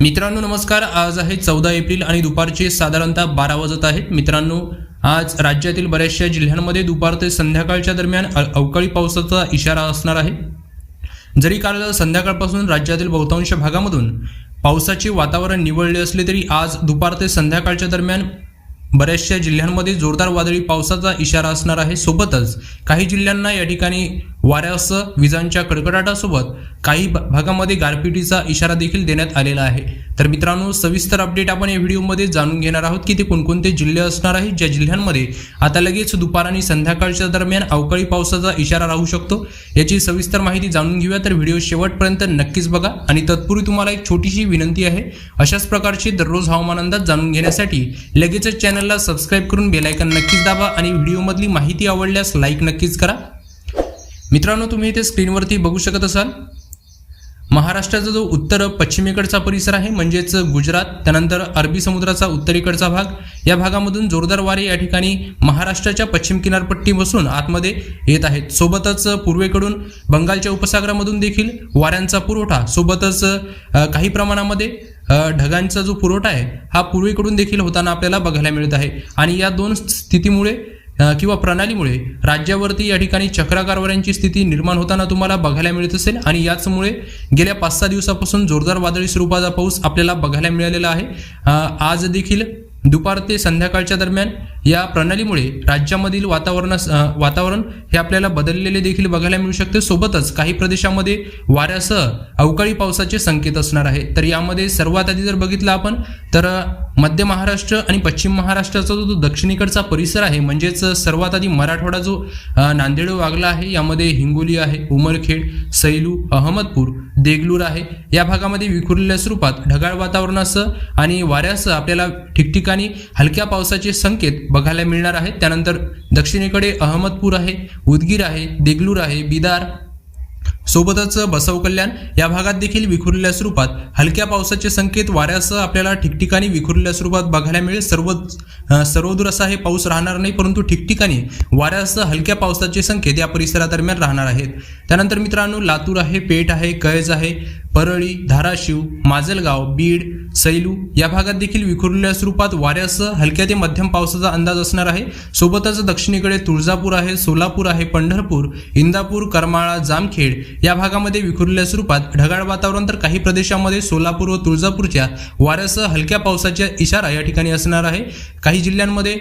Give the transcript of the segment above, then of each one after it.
मित्रांनो नमस्कार. आज आहे चौदा एप्रिल आणि दुपारचे साधारणतः बारा वाजत आहेत. मित्रांनो आज राज्यातील बऱ्याचशा जिल्ह्यांमध्ये दुपार ते संध्याकाळच्या दरम्यान अवकाळी पावसाचा इशारा असणार आहे. जरी काल संध्याकाळपासून राज्यातील बहुतांश भागामधून पावसाचे वातावरण निवळले असले तरी आज दुपार ते संध्याकाळच्या दरम्यान बऱ्याचशा जिल्ह्यांमध्ये जोरदार वादळी पावसाचा इशारा असणार आहे. सोबतच काही जिल्ह्यांना या ठिकाणी वाऱ्यासह विजांच्या कडकडाटासोबत काही भागामध्ये गारपिटीचा इशारा देखील देण्यात आलेला आहे. तर मित्रांनो सविस्तर अपडेट आपण या व्हिडिओमध्ये जाणून घेणार आहोत की ते कोणकोणते जिल्हे असणार आहेत ज्या जिल्ह्यांमध्ये आता लगेच दुपार आणि संध्याकाळच्या दरम्यान अवकाळी पावसाचा इशारा राहू शकतो. याची सविस्तर माहिती जाणून घेऊया तर व्हिडिओ शेवटपर्यंत नक्कीच बघा. आणि तत्पूर्वी तुम्हाला एक छोटीशी विनंती आहे अशाच प्रकारची दररोज हवामान अंदाज जाणून घेण्यासाठी लगेचच चॅनलला सबस्क्राईब करून बेलायकन नक्कीच दाबा आणि व्हिडिओमधली माहिती आवडल्यास लाईक नक्कीच करा. मित्रांनो तुम्ही इथे स्क्रीनवरती बघू शकत असाल महाराष्ट्राचा जो उत्तर पश्चिमेकडचा परिसर आहे म्हणजेच गुजरात त्यानंतर अरबी समुद्राचा उत्तरेकडचा भाग या भागामधून जोरदार वारे या ठिकाणी महाराष्ट्राच्या पश्चिम किनारपट्टी बसून आतमध्ये येत आहेत. सोबतच पूर्वेकडून बंगालच्या उपसागरामधून देखील वाऱ्यांचा पुरवठा सोबतच काही प्रमाणामध्ये ढगांचा जो पुरवठा आहे हा पूर्वेकडून देखील होताना आपल्याला बघायला मिळत आहे. आणि या दोन स्थितीमुळे किंवा प्रणालीमुळे राज्यावरती या ठिकाणी चक्राकारवाऱ्यांची स्थिती निर्माण होताना तुम्हाला बघायला मिळत असेल आणि याचमुळे गेल्या पाच सहा दिवसापासून जोरदार वादळी स्वरूपाचा पाऊस आपल्याला बघायला मिळालेला आहे. आज देखील दुपार ते संध्याकाळच्या दरम्यान या प्रणालीमुळे राज्यामधील वातावरणास वातावरण हे आपल्याला बदललेले देखील बघायला मिळू शकते. सोबतच काही प्रदेशामध्ये वाऱ्यासह अवकाळी पावसाचे संकेत असणार आहे तर यामध्ये सर्वात आधी जर बघितलं आपण तर मध्य महाराष्ट्र आणि पश्चिम महाराष्ट्राचा जो दक्षिणेकडचा परिसर आहे म्हणजेच सर्वात आधी मराठवाडा जो नांदेड वागला आहे यामध्ये हिंगोली आहे उमरखेड सैलू अहमदपूर देगलूर आहे. या भागामध्ये विखुरलेल्या स्वरूपात ढगाळ वातावरणासह आणि वाऱ्यासह आपल्याला ठिकठिकाणी हलक्या पावसाचे संकेत बघायला मिळणार आहेत त्यानंतर दक्षिणेकडे अहमदपूर आहे उदगीर आहे देगलूर आहे बिदार सोबतच बसव कल्याण. या भागात देखील विखुरलेल्या स्वरूपात हलक्या पावसाचे संकेत वाऱ्यासह आपल्याला ठिकठिकाणी विखुरलेल्या स्वरूपात बघायला मिळेल. सर्व सर्वदूर असा हे पाऊस राहणार नाही परंतु ठिकठिकाणी वाऱ्यासह हलक्या पावसाचे संकेत या परिसरादरम्यान राहणार आहेत. त्यानंतर मित्रांनो लातूर आहे पेठ आहे कैज आहे परळी धाराशिव माजलगाव बीड सैलू या भागात देखील विखुरलेल्या स्वरूपात वाऱ्यासह हलक्या ते मध्यम पावसाचा अंदाज असणार आहे. सोबतच दक्षिणेकडे तुळजापूर आहे सोलापूर आहे पंढरपूर इंदापूर करमाळा जामखेड या भागामध्ये विखुरलेल्या स्वरूपात ढगाळ वातावरण तर काही प्रदेशामध्ये सोलापूर व तुळजापूरच्या वाऱ्यासह हलक्या पावसाचा इशारा या ठिकाणी असणार आहे. काही जिल्ह्यांमध्ये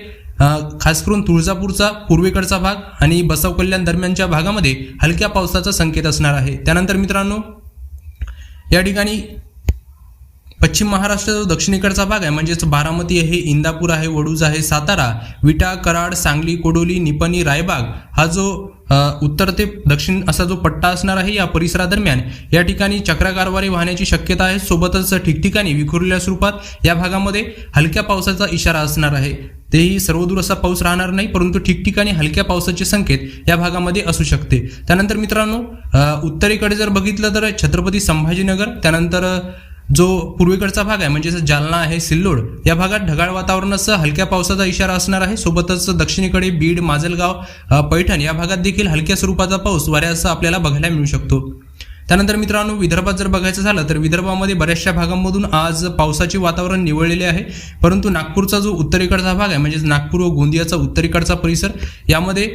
खास करून तुळजापूरचा पूर्वेकडचा भाग आणि बसव कल्याण दरम्यानच्या भागामध्ये हलक्या पावसाचा संकेत असणार आहे. त्यानंतर मित्रांनो या ठिकाणी पश्चिम महाराष्ट्र जो दक्षिणेकडचा भाग आहे म्हणजेच बारामती आहे इंदापूर आहे वडूज आहे सातारा विटा कराड सांगली कोडोली निपणी रायबाग हा जो उत्तर ते दक्षिण असा जो पट्टा असणार आहे या परिसरादरम्यान या ठिकाणी चक्राकारवारी वाहण्याची शक्यता आहे. सोबतच ठिकठिकाणी विखुरलेल्या स्वरूपात या भागामध्ये हलक्या पावसाचा इशारा असणार आहे. तेही सर्वदूर असा पाऊस राहणार नाही परंतु ठिकठिकाणी हलक्या पावसाचे संकेत या भागामध्ये असू शकते. त्यानंतर मित्रांनो उत्तरेकडे जर बघितलं तर छत्रपती संभाजीनगर त्यानंतर जो पूर्वेकडचा भाग आहे म्हणजे जालना आहे सिल्लोड या भागात ढगाळ वातावरणासह हलक्या पावसाचा इशारा असणार आहे. सोबतच दक्षिणेकडे बीड माजलगाव पैठण या भागात देखील हलक्या स्वरूपाचा पाऊस वाऱ्यासह आपल्याला बघायला मिळू शकतो. त्यानंतर मित्रांनो विदर्भात जर बघायचं झालं तर विदर्भामध्ये बऱ्याचशा भागांमधून आज पावसाचे वातावरण निवळलेले आहे. परंतु नागपूरचा जो उत्तरेकडचा भाग आहे म्हणजेच नागपूर व गोंदियाचा उत्तरेकडचा परिसर यामध्ये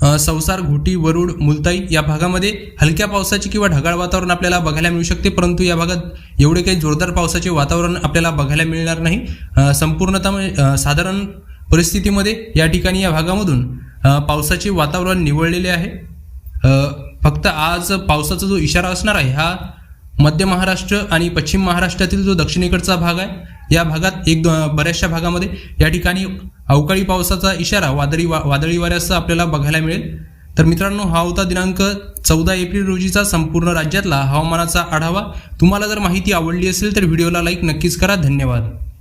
संसार घोटी वरुड मुलताई या भागामध्ये हलक्या पावसाची किंवा ढगाळ वातावरण आपल्याला बघायला मिळू शकते. परंतु या भागात एवढे काही जोरदार पावसाचे वातावरण आपल्याला बघायला मिळणार नाही. संपूर्णतः म्हणजे, साधारण परिस्थितीमध्ये या ठिकाणी या भागामधून पावसाचे वातावरण निवळलेले आहे. फक्त आज पावसाचा जो इशारा असणार आहे हा मध्य महाराष्ट्र आणि पश्चिम महाराष्ट्रातील जो दक्षिणेकडचा भाग आहे या भागात एक बऱ्याचशा भागामध्ये या ठिकाणी अवकाळी पावसाचा इशारा वादळी वा वादळी वाऱ्यासह आपल्याला बघायला मिळेल. तर मित्रांनो हा होता दिनांक चौदा एप्रिल रोजीचा संपूर्ण राज्यातला हवामानाचा आढावा. तुम्हाला जर माहिती आवडली असेल तर व्हिडिओला लाईक नक्कीच करा. धन्यवाद.